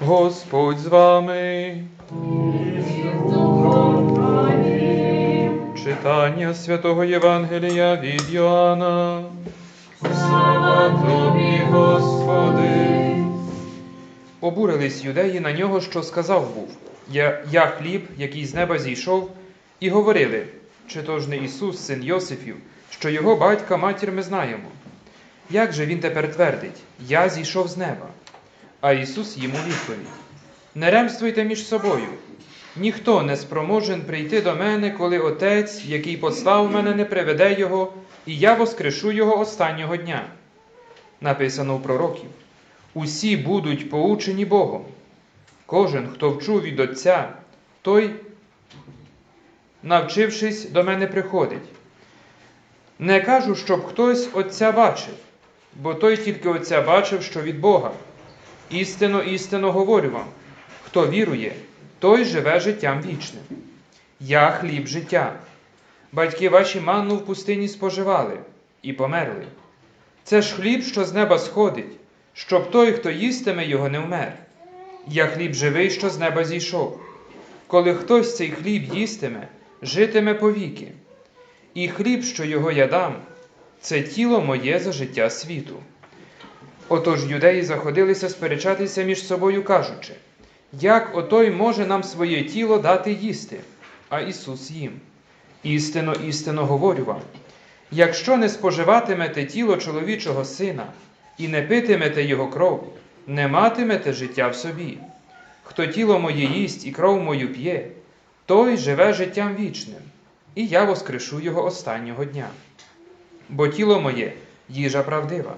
Господь з вами. Читання святого Євангелія від Йоанна. Слава тобі, Господи. Обурились юдеї на нього, що сказав був: Я, я хліб, який з неба зійшов, і говорили, чи то ж не Ісус, син Йосифів, що його батька матір ми знаємо. Як же він тепер твердить: Я зійшов з неба? А Ісус йому відповідь: Не ремствуйте між собою. Ніхто не спроможен прийти до мене, коли Отець, який послав мене, не приведе його, і я воскрешу його останнього дня. Написано у пророків: усі будуть поучені Богом. Кожен, хто вчув від Отця, той, навчившись, до мене приходить. Не кажу, щоб хтось Отця бачив, бо той тільки Отця бачив, що від Бога. Істинно, істинно говорю вам: хто вірує, той живе життям вічним. Я хліб життя. Батьки ваші манну в пустині споживали і померли. Це ж хліб, що з неба сходить, щоб той, хто їстиме його, не вмер. Я хліб живий, що з неба зійшов. Коли хтось цей хліб їстиме, житиме повіки. І хліб, що його я дам, це тіло моє за життя світу. Отож юдеї заходилися сперечатися між собою, кажучи, як отой може нам своє тіло дати їсти, а Ісус їм. Істинно, істинно говорю вам, якщо не споживатимете тіло чоловічого сина і не питимете його кров, не матимете життя в собі. Хто тіло моє їсть і кров мою п'є, той живе життям вічним, і я воскрешу його останнього дня. Бо тіло моє їжа правдива,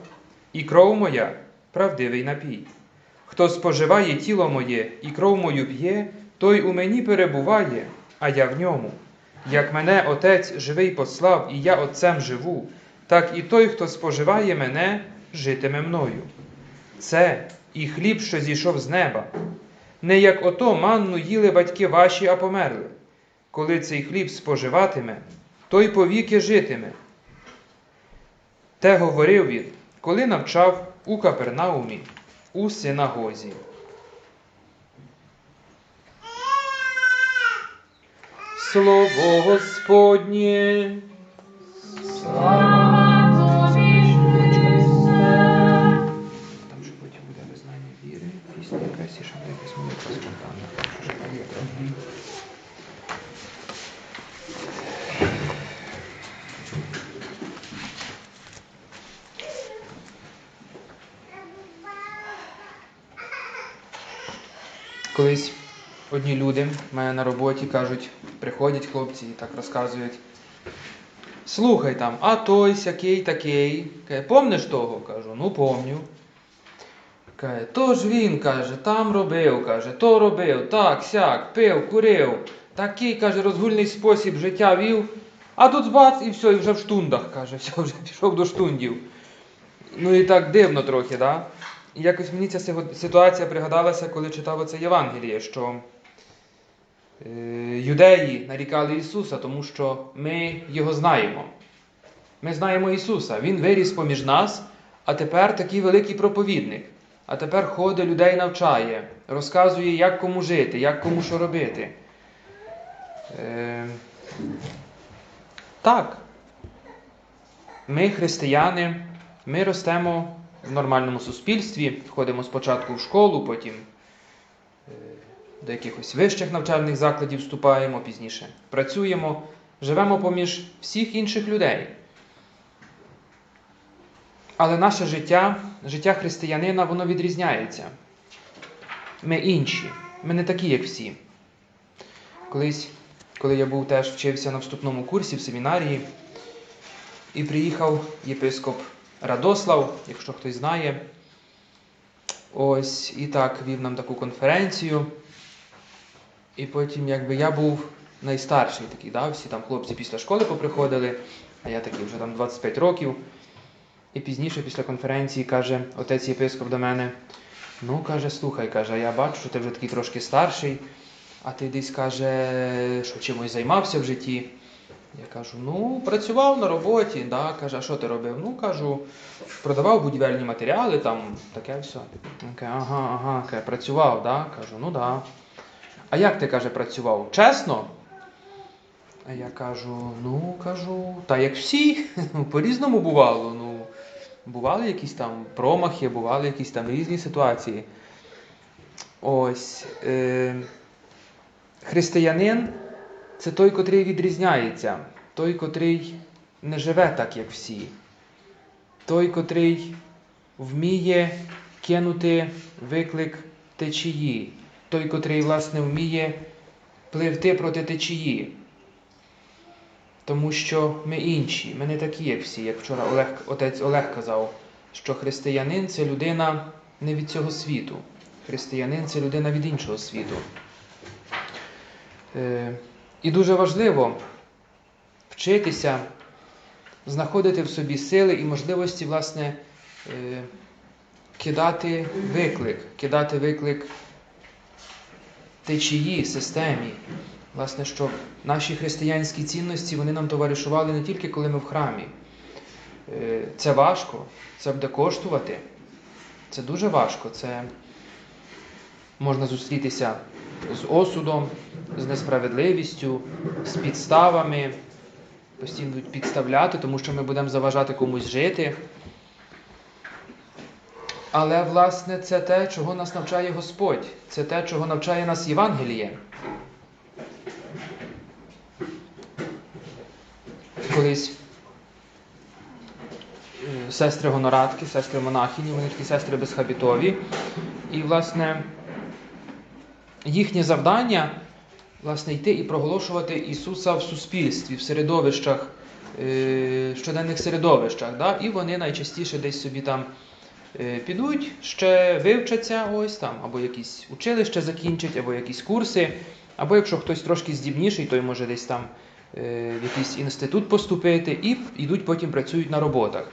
і кров моя правдивий напій. Хто споживає тіло моє і кров мою п'є, той у мені перебуває, а я в ньому. Як мене Отець живий послав, і я Отцем живу, так і той, хто споживає мене, житиме мною. Це і хліб, що зійшов з неба. Не як ото манну їли батьки ваші, а померли. Коли цей хліб споживатиме, той повіки житиме. Те говорив він, коли навчав у Капернаумі, у синагозі. Слово Господнє. Там же потім буде визнання віри, після якась і ще буде якась молитва спонтанна. Колись одні люди в мене на роботі кажуть, приходять хлопці і так розказують. Слухай там, а той сякий такий. Каже, помниш того? Кажу, ну помню. Каже, то ж він каже, там робив, каже, то робив, так, сяк, пив, курив. Такий, каже, розгульний спосіб життя вів. А тут бац, і все, і вже в штундах, каже, все, вже пішов до штундів. Ну і так дивно трохи, да? Якось мені ця ситуація пригадалася, коли читав оце Євангеліє, що е, юдеї нарікали Ісуса, тому що ми Його знаємо. Ми знаємо Ісуса. Він виріс поміж нас, а тепер такий великий проповідник. А тепер ходить, людей навчає, розказує, як кому жити, як кому що робити. Е, так. Ми, християни, ми ростемо в нормальному суспільстві, ходимо спочатку в школу, потім е, до якихось вищих навчальних закладів вступаємо, пізніше працюємо, живемо поміж всіх інших людей. Але наше життя, життя християнина, воно відрізняється. Ми інші, ми не такі, як всі. Колись, коли я був теж вчився на вступному курсі в семінарії, і приїхав єпископ Радослав, якщо хтось знає. Ось і так вів нам таку конференцію. І потім, якби я був найстарший такий, да? всі там хлопці після школи поприходили, а я такий вже там 25 років. І пізніше, після конференції, каже отець єпископ до мене: ну, каже, слухай, каже, я бачу, що ти вже такий трошки старший, а ти десь каже, що чимось займався в житті. Я кажу, ну, працював на роботі, да. каже, а що ти робив? Ну, кажу, продавав будівельні матеріали, там таке все. Каже, ага, ага, каже, працював, да? Кажу, ну да. А як ти каже, працював? Чесно? А я кажу, ну кажу, та як всі, по-різному бувало. Ну, бували якісь там промахи, бували якісь там різні ситуації. Ось. Е, християнин це той, котрий відрізняється, той, котрий не живе так, як всі, той, котрий вміє кинути виклик течії, той, котрий, власне, вміє пливти проти течії. Тому що ми інші, ми не такі, як всі, як вчора Олег, отець Олег казав, що християнин це людина не від цього світу. Християнин це людина від іншого світу. І дуже важливо вчитися знаходити в собі сили і можливості, власне, е, кидати виклик, кидати виклик течії, системі. Власне, щоб наші християнські цінності вони нам товаришували не тільки коли ми в храмі. Е, Це важко, це буде коштувати. Це дуже важко. Це можна зустрітися з осудом, з несправедливістю, з підставами, постійно будуть підставляти, тому що ми будемо заважати комусь жити. Але, власне, це те, чого нас навчає Господь, це те, чого навчає нас Євангеліє. Колись е, сестри гонорадки, сестри монахині, вони такі сестри безхабітові. І, власне, їхнє завдання власне, йти і проголошувати Ісуса в суспільстві, в середовищах, е, щоденних середовищах. Да? І вони найчастіше десь собі там е, підуть, ще вивчаться ось там, або якісь училище закінчать, або якісь курси, або якщо хтось трошки здібніший, той може десь там е, в якийсь інститут поступити, і йдуть потім працюють на роботах.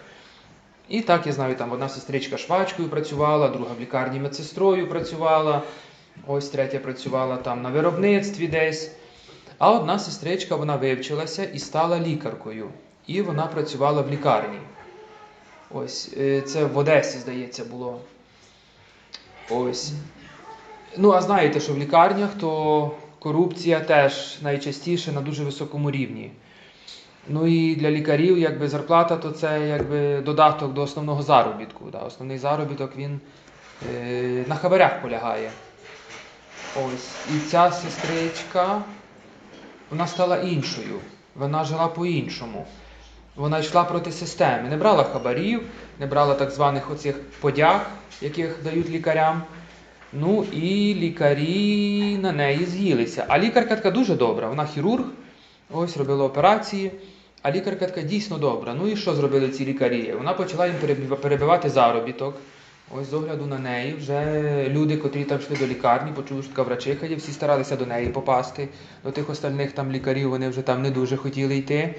І так, я знаю, там одна сестричка швачкою працювала, друга в лікарні медсестрою працювала, ось третя працювала там на виробництві десь. А одна сестричка вона вивчилася і стала лікаркою. І вона працювала в лікарні. Ось, е, це в Одесі, здається, було. Ось. Ну, а знаєте, що в лікарнях то корупція теж найчастіше на дуже високому рівні. Ну і для лікарів, якби зарплата, то це якби додаток до основного заробітку. Да. Основний заробіток він е, на хабарях полягає. Ось. І ця сестричка, вона стала іншою. Вона жила по-іншому. Вона йшла проти системи. Не брала хабарів, не брала так званих оцих подяг, яких дають лікарям. Ну і лікарі на неї з'їлися. А лікарка така дуже добра. Вона хірург, ось робила операції. А лікарка така дійсно добра. Ну і що зробили ці лікарі? Вона почала їм перебивати заробіток. Ось з огляду на неї вже люди, котрі там йшли до лікарні, почули, що така врачиха є, всі старалися до неї попасти. До тих остальних там лікарів вони вже там не дуже хотіли йти.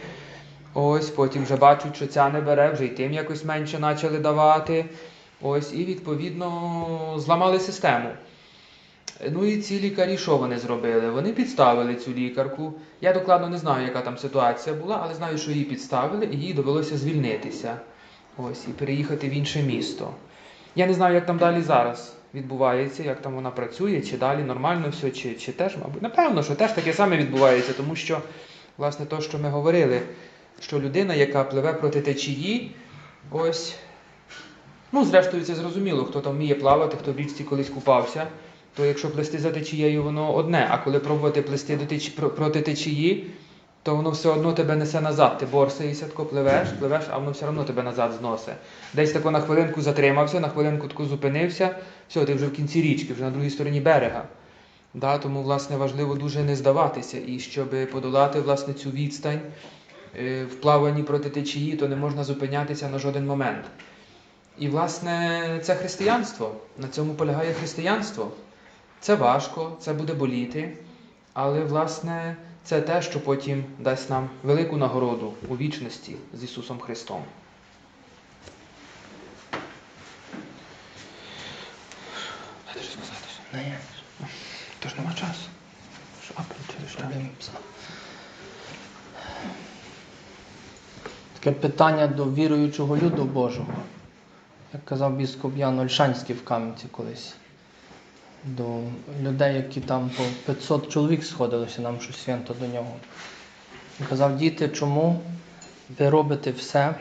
Ось потім вже бачать, що ця не бере, вже й тим якось менше почали давати. Ось, і відповідно зламали систему. Ну і ці лікарі, що вони зробили? Вони підставили цю лікарку. Я докладно не знаю, яка там ситуація була, але знаю, що її підставили, і їй довелося звільнитися. Ось, і переїхати в інше місто. Я не знаю, як там далі зараз відбувається, як там вона працює, чи далі нормально все, чи, чи теж, мабуть. Напевно, що теж таке саме відбувається, тому що, власне, то, що ми говорили, що людина, яка пливе проти течії, ось. Ну, зрештою, це зрозуміло, хто там вміє плавати, хто в річці колись купався, то якщо плести за течією, воно одне, а коли пробувати плести до теч... проти течії, то воно все одно тебе несе назад. Ти борсаєшся, тако пливеш, пливеш, а воно все одно тебе назад зносить. Десь тако на хвилинку затримався, на хвилинку тако зупинився, все, ти вже в кінці річки, вже на другій стороні берега. Да, тому, власне, важливо дуже не здаватися. І щоб подолати власне, цю відстань е, в плаванні проти течії, то не можна зупинятися на жоден момент. І, власне, це християнство. На цьому полягає християнство. Це важко, це буде боліти, але, власне, це те, що потім дасть нам велику нагороду у вічності з Ісусом Христом. Не, Тож нема часу. Що, а, чи що? проблеми пса. Таке питання до віруючого люду Божого. Як казав біскоп Ян Ольшанський в Кам'янці колись. До людей, які там по 500 чоловік сходилося нам щось свято до нього. Він казав, діти, чому ви робите все,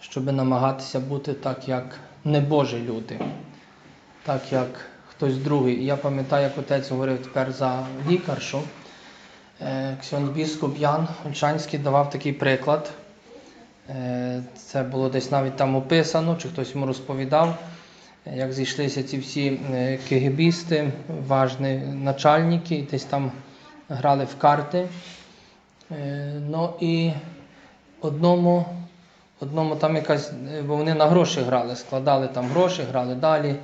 щоб намагатися бути так, як небожі люди, так як хтось другий. І я пам'ятаю, як отець говорив тепер за лікаршу. Е, Ксьон біскоп Ян Ольшанський давав такий приклад. Е, Це було десь навіть там описано, чи хтось йому розповідав, як зійшлися ці всі е, кегебісти, важні начальники, десь там грали в карти. Е, Ну і одному, одному там якась, е, бо вони на гроші грали, складали там гроші, грали далі.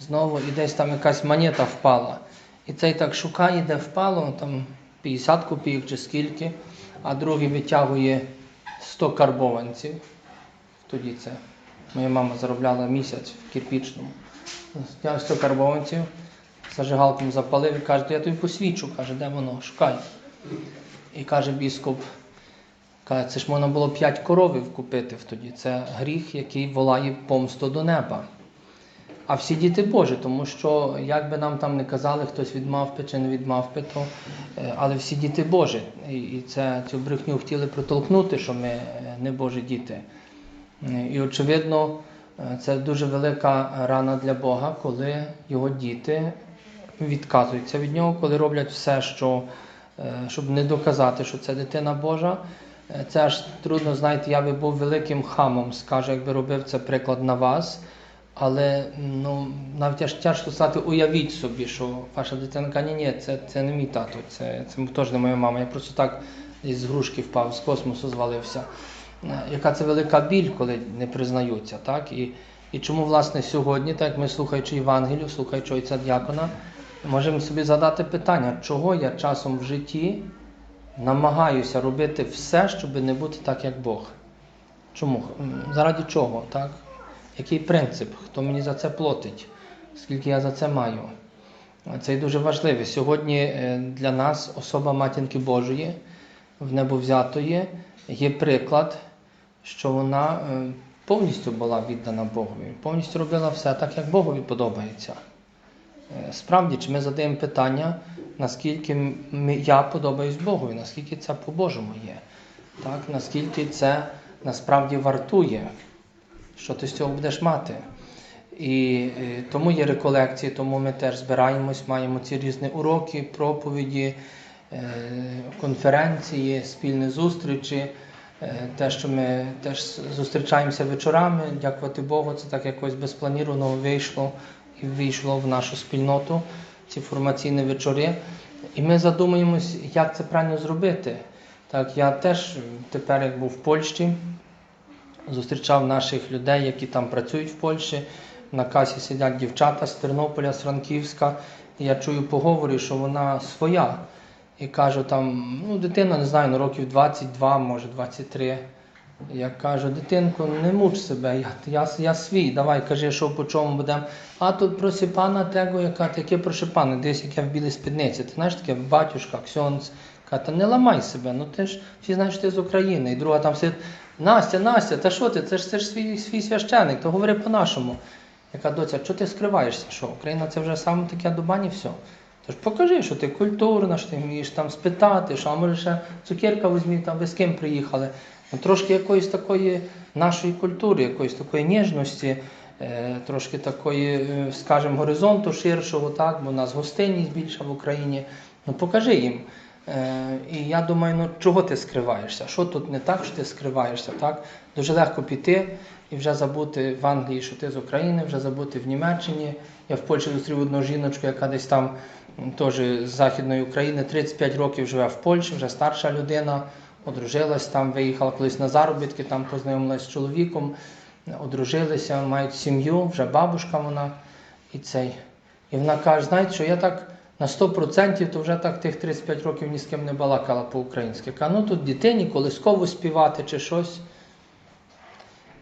Знову і десь там якась монета впала. І цей так шукає, де впало, там 50 копійок чи скільки, а другий витягує 100 карбованців. Тоді це моя мама заробляла місяць в кирпічному. Взяв 100 карбованців, зажигалком запалив і каже, я тобі посвічу, каже, де воно, шукай. І каже біскоп, каже, це ж можна було 5 коровів купити тоді. Це гріх, який волає помсту до неба. А всі діти Божі, тому що як би нам там не казали, хтось від мавпи чи не від мавпи, то е, але всі діти Божі. І, і це цю брехню хотіли протолкнути, що ми е, не Божі діти. І очевидно, це дуже велика рана для Бога, коли його діти відказуються від нього, коли роблять все, що, е, щоб не доказати, що це дитина Божа. Е, Це аж трудно, знаєте, я би був великим хамом, скажу, якби робив це приклад на вас. Але ну, навіть аж тяжко сказати, уявіть собі, що ваша дитина каже, ні, ні, це, це не мій тато, це, це теж не моя мама. Я просто так із грушки впав, з космосу звалився. Яка це велика біль, коли не признаються. Так? І, і чому, власне, сьогодні, так ми слухаючи Євангелію, слухаючи отця дякона, можемо собі задати питання, чого я часом в житті намагаюся робити все, щоб не бути так, як Бог. Чому? Заради чого? Так? Який принцип? Хто мені за це платить? Скільки я за це маю? Це і дуже важливо. Сьогодні е, для нас особа Матінки Божої, в небовзятої, є приклад, що вона е, повністю була віддана Богові, повністю робила все так, як Богові подобається. Е, Справді, чи ми задаємо питання, наскільки я подобаюсь Богові, наскільки це по-божому є, так? наскільки це насправді вартує що ти з цього будеш мати. І е, тому є реколекції, тому ми теж збираємось, маємо ці різні уроки, проповіді, конференції, спільні зустрічі. Е, Те, що ми теж зустрічаємося вечорами, дякувати Богу, це так якось безпланірованого вийшло і війшло в нашу спільноту, ці формаційні вечори. І ми задумуємось, як це правильно зробити. Так, я теж тепер, як був в Польщі, зустрічав наших людей, які там працюють в Польщі. На касі сидять дівчата з Тернополя, з Франківська. І я чую поговорі, що вона своя. І кажу там, ну, дитина, не знаю, ну, років 22, може 23. Я кажу, дитинко, не муч себе, я, я, я свій, давай кажи, що по чому будемо. А тут проси пана tego, яка таке проси пане, десь яке в білій спідниці. Ти знаєш таке батюшка, ксьонц. Каже, не ламай себе, ну ти ж всі знаєш, ти з України. І друга там сидить, Настя, Настя, та що ти? Це ж це ж свій, свій священик, то говори по-нашому. Яка доця, що ти скриваєшся? Що Україна це вже саме таке дубані все. Тож покажи, що ти культурна, що ти вмієш там спитати, що а може ще цукерка візьмі, там ви з ким приїхали. Ну, трошки якоїсь такої нашої культури, якоїсь такої ніжності, е, трошки такої, е, скажімо, горизонту ширшого, так, бо у нас гостинність більша в Україні. Ну покажи їм. Е, і я думаю, ну чого ти скриваєшся? Що тут не так, що ти скриваєшся? Так? Дуже легко піти і вже забути в Англії, що ти з України, вже забути в Німеччині. Я в Польщі зустрів одну жіночку, яка десь там теж з Західної України, 35 років живе в Польщі, вже старша людина, одружилась там, виїхала колись на заробітки, там познайомилась з чоловіком, одружилися, мають сім'ю, вже бабушка вона і цей. І вона каже, знаєте, що я так на 100% то вже так тих 35 років ні з ким не балакала по-українськи. Каже, ну тут дитині колискову співати чи щось.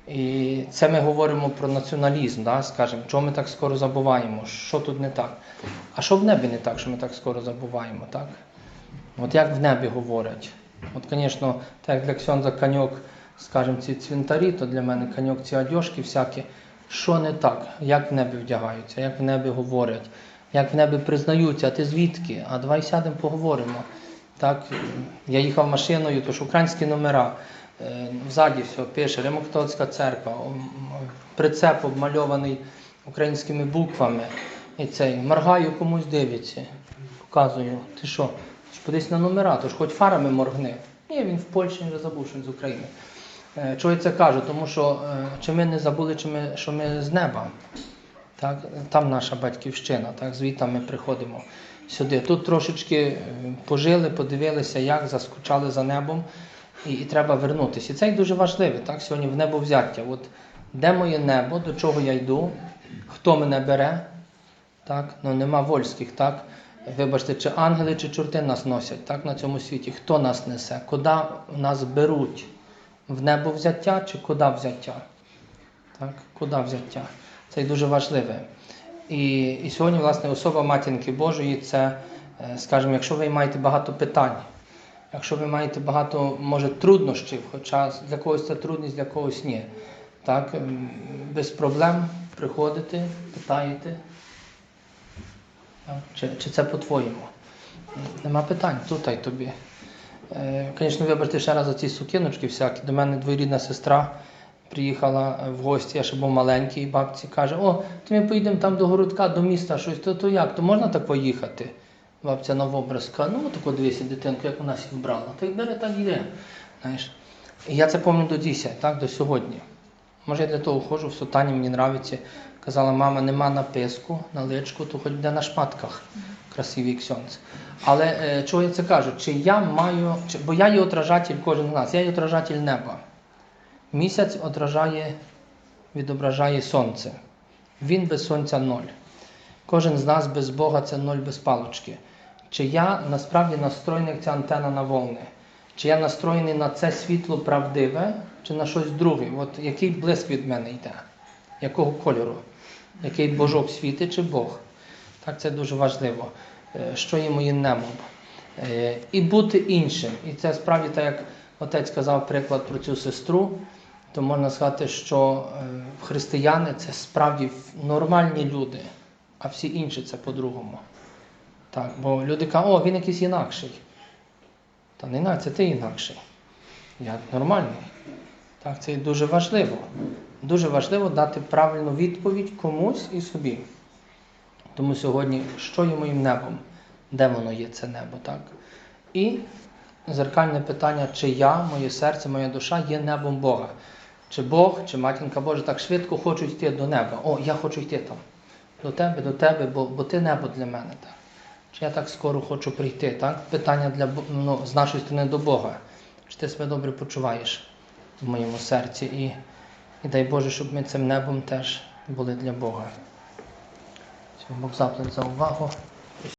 І це ми говоримо про націоналізм, да? скажімо, чого ми так скоро забуваємо, що тут не так. А що в небі не так, що ми так скоро забуваємо, так? От як в небі говорять, От, звісно, так як для Ксьонза каньок, скажімо, ці цвинтарі, то для мене каньок ці одяжки всякі. Що не так? Як в небі вдягаються, як в небі говорять, як в небі признаються, а ти звідки? А давай сядемо, поговоримо. Так, я їхав машиною, то ж українські номера. Е, Взаді все пише Римокатолицька церква, прицеп обмальований українськими буквами. І цей моргаю комусь дивиться. Показую, ти що? Ти подивись на номера, то ж хоч фарами моргни. Ні, він в Польщі вже забув, що він з України. Е, Чого я це кажу? Тому що е, чи ми не забули, чи ми, що ми з неба. Так? Там наша батьківщина, так? звідти ми приходимо сюди. Тут трошечки е, пожили, подивилися, як заскучали за небом, і, і треба вернутися. І це дуже важливо, так? сьогодні в небо взяття. От, де моє небо, до чого я йду, хто мене бере, так? Ну, нема вольських, так? Вибачте, чи ангели, чи чорти нас носять так, на цьому світі. Хто нас несе? Куди нас беруть? В небо взяття чи куди взяття? Так? Куди взяття? Це дуже важливе. І, і сьогодні, власне, особа Матінки Божої це, е, скажімо, якщо ви маєте багато питань, якщо ви маєте багато, може, труднощів, хоча для когось це трудність, для когось ні. Так? Без проблем приходите, питаєте. Так? Чи, чи це по-твоєму? Нема питань, тутай тобі. Е, Звісно, вибачте ще раз за ці сукиночки всякі. До мене двоюрідна сестра приїхала е, в гості, я ще був маленький, і бабці каже, о, то ми поїдемо там до городка, до міста, щось, то, то як, то можна так поїхати? Бабця на образ каже, ну тако дивися, дитинку, як вона всіх вбрала. Так бери, так йде. Знаєш. І я це пам'ятаю до дійся, так, до сьогодні. Може, я для того ходжу в сутані, мені нравиться. Казала, мама, нема написку на личку, то хоч буде на шматках красивий ксьонц. Але е, чого я це кажу? Чи я маю, чи, бо я є отражатель кожен з нас, я є отражатель неба. Місяць отражає, відображає сонце. Він без сонця ноль. Кожен з нас без Бога це ноль без палочки. Чи я насправді настроєний як ця антена на волни? Чи я настроєний на це світло правдиве, чи на щось друге? От який блиск від мене йде? Якого кольору? Який божок світить чи Бог? Так, це дуже важливо. Е, Що є моїм небом? Е, І бути іншим. І це справді так, як отець сказав приклад про цю сестру, то можна сказати, що е, християни це справді нормальні люди, а всі інші це по-другому. Так, бо люди кажуть, о, він якийсь інакший. Та не інакше, це ти інакший. Я нормальний. Так, це дуже важливо. Дуже важливо дати правильну відповідь комусь і собі. Тому сьогодні, що є моїм небом? Де воно є, це небо, так? І зеркальне питання, чи я, моє серце, моя душа є небом Бога. Чи Бог, чи матінка Божа так швидко хочуть йти до неба. О, я хочу йти там. До тебе, до тебе, бо, бо ти небо для мене. Так? Чи я так скоро хочу прийти? Так? Питання для, ну, з нашої сторони до Бога. Чи ти себе добре почуваєш в моєму серці? І, і дай Боже, щоб ми цим небом теж були для Бога. Бог заплатить за увагу.